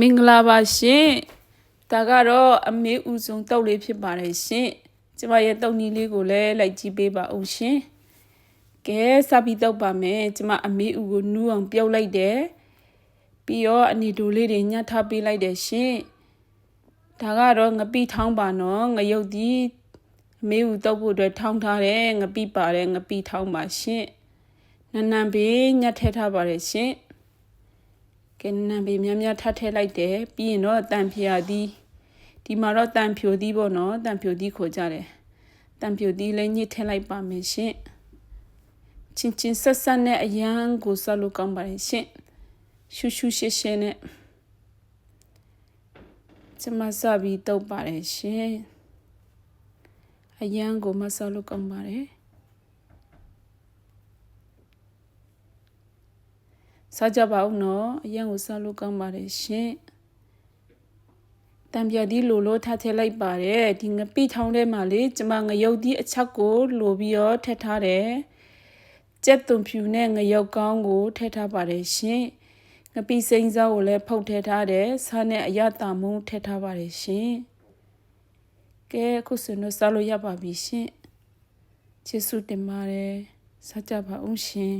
မင်္ဂလာပါရှင်ဒါကတော့အမေဦးဆုံးတုပ်လေးဖြစ်ပါတယ်ရှင်ကျမရဲ့တုပ်နီးလေးကိုလည်းလိုက်ကြည့်ပေးပါဦးရှင်ကဲစပြီးတုပ်ပါမယ်ကျမအမေဦးကိုနူးအောင်ပြုတ်လိုက်တယ်ပြီးတော့အနီဒိုလေးတွေညှက်ထားပေးလိုက်တယ်ရှင်ဒါကတော့ငပိထောင်းပါနော်ငရုတ်ဒီအမေဦးတုပ်ဖို့အတွက်ထောင်းထားတယ်ငပိပါတယ်ငပိထောင်းပါရှင်နန်းနန်းပေးညှက်ထည့်ထားပါတယ်ရှင် ကဲနံပေများများထပ်ထည့်လိုက်တယ်ပြီးရင်တော့တန်ဖျာသည်ဒီမှာတော့တန်ဖြိုသည်ပေါ့နော်တန်ဖြိုသည်ခေါ်ကြတယ်တန်ဖြိုသည်လည်းညှစ်ထည့်လိုက်ပါမယ်ရှင်ချင်းချင်းဆက်ဆက်နဲ့အရန်ကိုဆက်လို့ကောင်းပါတယ်ရှင်ရှူရှူရှဲရှဲနဲ့ကျမစပြီးတုပ်ပါတယ်ရှင်အရန်ကိုမဆက်လို့ကောင်းပါတယ် စားကြပါဦးနော်အရင်ကိုစားလို့ကောင်းပါတယ်ရှင်တံပြဒီလိုလိုထပ်ထည့်လိုက်ပါတယ်ဒီငပိထောင်းထဲမှာလေကျမငရုတ်ဒီအချက်ကိုလိုပြီးတော့ထည့်ထားတယ်ကြက်သွန်ဖြူနဲ့ငရုတ်ကောင်းကိုထည့်ထားပါတယ်ရှင်ငပိစိမ့်စားကိုလည်းဖုတ်ထည့်ထားတယ်ဆားနဲ့အရတာမုံထည့်ထားပါတယ်ရှင်ကဲအခုဆိုတော့စားလို့ရပါပြီရှင်ကျေးဇူးတင်ပါတယ်စားကြပါဦးရှင်